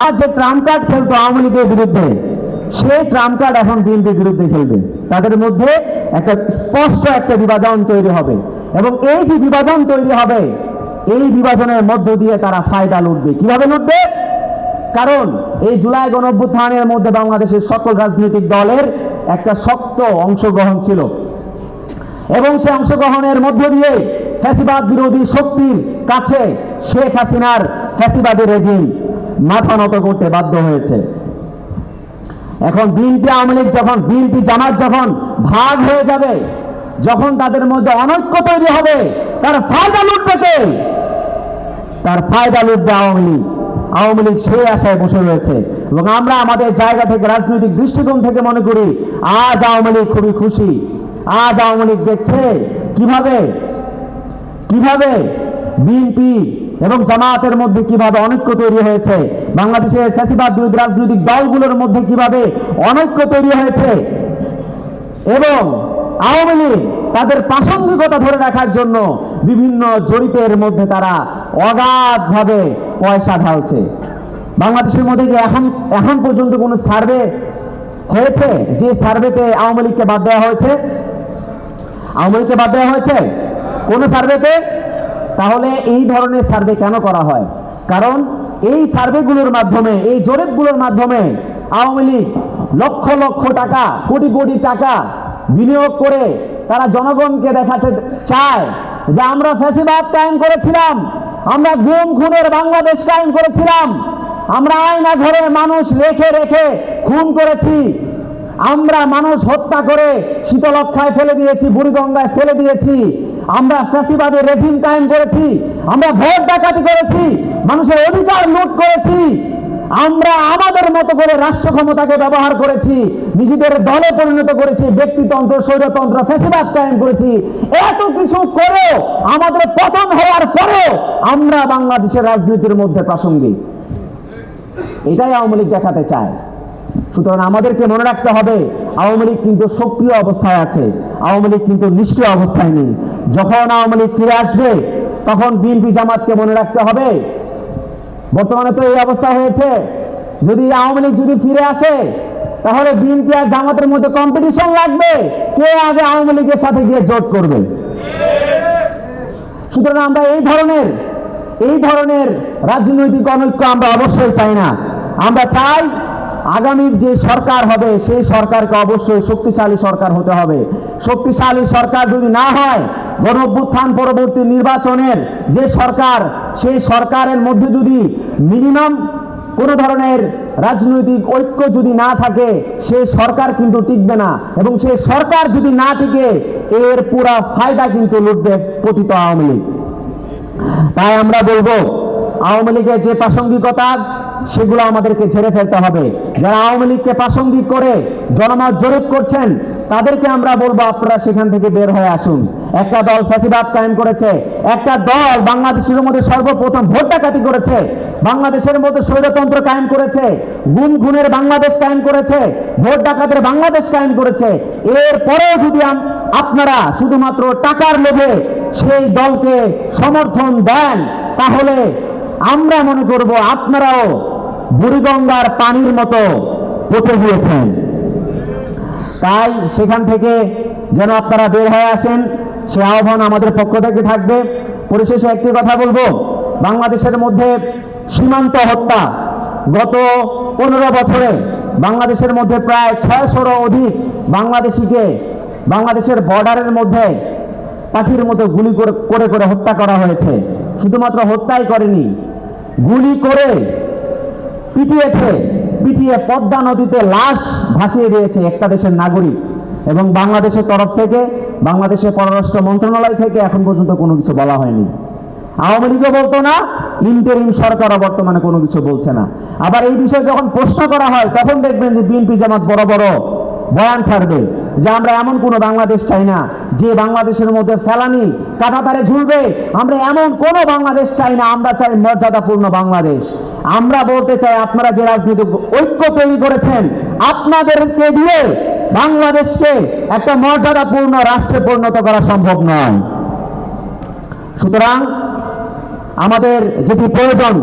আর যে Trump card খেলতো আওয়ামী লীগের বিরুদ্ধে, সে ট্রাম্প কার্ড এখন বিএনপির বিরুদ্ধে খেলবে। তাদের মধ্যে একটা স্পষ্ট একটা বিভাজন তৈরি হবে। এবং এই যে বিভাজন তৈরি হবে, এই বিভাজনের মধ্য দিয়ে তারা ফায়দা লুটবে। কীভাবে লুটবে? কারণ এই জুলাই গণঅভ্যুত্থানের মধ্যে বাংলাদেশের সকল রাজনৈতিক দলের একটা শক্ত অংশগ্রহণ ছিল। এবং সে অংশগ্রহণের মধ্য দিয়ে ফ্যাসিবাদ বিরোধী শক্তির কাছে শেখ হাসিনার ফ্যাসিবাদী রেজিম মাথা নত করতে বাধ্য হয়েছে। এখন বিএনপি আওয়ামী লীগ যখন বিএনপি জামাত যখন ভাগ হয়ে যাবে, যখন তাদের মধ্যে অনৈক্য তৈরি হবে, তার ফায়দা লুটবে কে? তার ফায়দা লুটবে আওয়ামী লীগ। আওয়ামী লীগ সেই আশায় বসে রয়েছে। এবং আমরা আমাদের জায়গা থেকে, রাজনৈতিক দৃষ্টিকোণ থেকে মনে করি, আজ আওয়ামী লীগ খুবই খুশি। আজ আওয়ামী লীগ দেখছে কীভাবে? কীভাবে? বিএনপি এবং জামায়াতের মধ্যে কীভাবে অনৈক্য তৈরি হয়েছে? বাংলাদেশের ফ্যাসিবাদ বিরোধী রাজনৈতিক দলগুলোর মধ্যে কীভাবে অনৈক্য তৈরি হয়েছে? এবং আওয়ামী লীগ তাদের প্রাসঙ্গিকতা ধরে রাখার জন্য বিভিন্ন জরিপের মধ্যে তারা অগাধভাবে পয়সা ঢালছে। বাংলাদেশের মধ্যে কি এখন এখন পর্যন্ত কোনো সার্ভে হয়েছে? যে সার্ভেতে আওয়ামী লীগকে বাদ দেওয়া হয়েছে? আওয়ামী লীগকে বাদ দেওয়া হয়েছে? কোন সার্ভেতে? তাহলে এই ধরনের সার্ভে কেন করা হয়? কারণ এই সার্ভেগুলোর মাধ্যমে, এই জরিপগুলোর মাধ্যমে আওয়ামী লীগ লক্ষ লক্ষ টাকা, কোটি কোটি টাকা বিনিয়োগ করে তারা জনগণকে দেখাতে চায় যে আমরা ফ্যাসিবাদ কায়েম করেছিলাম, আমরা গুম খুনের বাংলাদেশ কায়েম করেছিলাম, আমরা আয়না ঘরে মানুষ রেখে রেখে খুন করেছি আমরা মানুষ হত্যা করে শীতলক্ষায় ফেলে দিয়েছি, বুড়িগঙ্গায় ফেলে দিয়েছি। আমরা ফ্যাসিবাদের রেজিম কায়েম করেছি, আমরা ভোট ডাকাতি করেছি, মানুষের অধিকার লুট করেছি। আমরা আমাদের মতো করে রাষ্ট্র ক্ষমতাকে ব্যবহার করেছি, নিজেদের দলে পরিণত করেছি, ব্যক্তিতন্ত্র, স্বৈরতন্ত্র, ফ্যাসিবাদ কায়েম করেছি। এত কিছু করেও, আমাদের পতন হওয়ার পরেও আমরা বাংলাদেশের রাজনীতির মধ্যে প্রাসঙ্গিক। এটাই আওয়ামী লীগ দেখাতে চায়। সুতরাং আমাদেরকে মনে রাখতে হবে, আওয়ামী লীগ কিন্তু সক্রিয় অবস্থায় আছে, আওয়ামী লীগ কিন্তু নিষ্ক্রিয় অবস্থায় নেই। যখন আওয়ামী লীগ ফিরে আসবে, তখন বিএনপি জামাতকে মনে রাখতে হবে, বর্তমানে তো এই অবস্থা হয়েছে, যদি আওয়ামী লীগ যদি ফিরে আসে, তাহলে বিএনপি আর জামাতের মধ্যে কম্পিটিশন লাগবে, কে আগে আওয়ামী লীগের সাথে গিয়ে জোট করবে। সুতরাং আমরা এই ধরনের এই ধরনের রাজনৈতিক অনৈক্য আমরা অবশ্যই চাই না। আমরা চাই আগামীর যে সরকার হবে, সেই সরকারকে অবশ্যই শক্তিশালী সরকার হতে হবে। শক্তিশালী সরকার যদি না হয় গণ অভ্যুত্থান পরবর্তী নির্বাচনের যে সরকার, সেই সরকারের মধ্যে যদি মিনিমাম কোনো ধরনের রাজনৈতিক ঐক্য যদি না থাকে, সেই সরকার কিন্তু টিকবে না। এবং সেই সরকার যদি না টিকে, এর পুরা ফায়দা কিন্তু লুটবে পতিত আওয়ামী লীগ। তাই আমরা বলব, আওয়ামী লীগের যে প্রাসঙ্গিকতা সেগুলো আমাদেরকে ঝেড়ে ফেলতে হবে। যারা আওয়ামী লীগকে প্রাসঙ্গিক করে জনমত জরিপ করছেন, তাদেরকে আমরা বলব আপনারা সেখান থেকে বের হয়ে আসুন। একটা দল ফ্যাসিবাদ কায়েম করেছে, একটা দল বাংলাদেশের মধ্যে সর্বপ্রথম ভোট ডাকাতি করেছে, বাংলাদেশের মধ্যে স্বৈরতন্ত্র কায়েম করেছে গুম খুনের বাংলাদেশ কায়েম করেছে, ভোট ডাকাতের বাংলাদেশ কায়েম করেছে। এরপরেও যদি আপনারা শুধুমাত্র টাকার লোভে সেই দলকে সমর্থন দেন, তাহলে আমরা মনে করব আপনারাও বুড়িগঙ্গার পানির মতো পচে গিয়েছেন। তাই সেখান থেকে যেন আপনারা বের হয়ে আসেন, সে আহ্বান আমাদের পক্ষ থেকে থাকবে। পরিশেষে একটি কথা বলব, বাংলাদেশের মধ্যে সীমান্ত হত্যা গত পনেরো বছরে বাংলাদেশের মধ্যে প্রায় ছয়শোরও অধিক বাংলাদেশিকে বাংলাদেশের বর্ডারের মধ্যে পাখির মতো গুলি করে করে করে হত্যা করা হয়েছে। শুধুমাত্র হত্যাই করেনি গুলি করে পিটিয়েছে, পিটিয়ে পদ্মা নদীতে লাশ ভাসিয়ে দিয়েছে একটা দেশের নাগরিক। এবং বাংলাদেশের তরফ থেকে, বাংলাদেশের পররাষ্ট্র মন্ত্রণালয় থেকে এখন পর্যন্ত কোনো কিছু বলা হয়নি। আওয়ামী লীগও বলতো না, ইন্টারিম সরকারও বর্তমানে কোনো কিছু বলছে না। আবার এই বিষয়ে যখন প্রশ্ন করা হয়, তখন দেখবেন যে বিএনপি জামাত বড় বড় বয়ান ছাড়বে, যে আমরা এমন কোনো বাংলাদেশ চাই না যে বাংলাদেশের মধ্যে ফেলানি কাটাতারে ঝুলবে, আমরা এমন কোনো বাংলাদেশ চাই না, আমরা চাই মর্যাদাপূর্ণ বাংলাদেশ। আমরা বলতে চাই আপনারা যে রাজনৈতিক ঐক্য তৈরি করেছেন, আপনাদেরকে দিয়ে বাংলাদেশকে একটা মর্যাদাপূর্ণ রাষ্ট্রে পরিণত করা সম্ভব নয়। সুতরাং আমাদের যেটি প্রয়োজন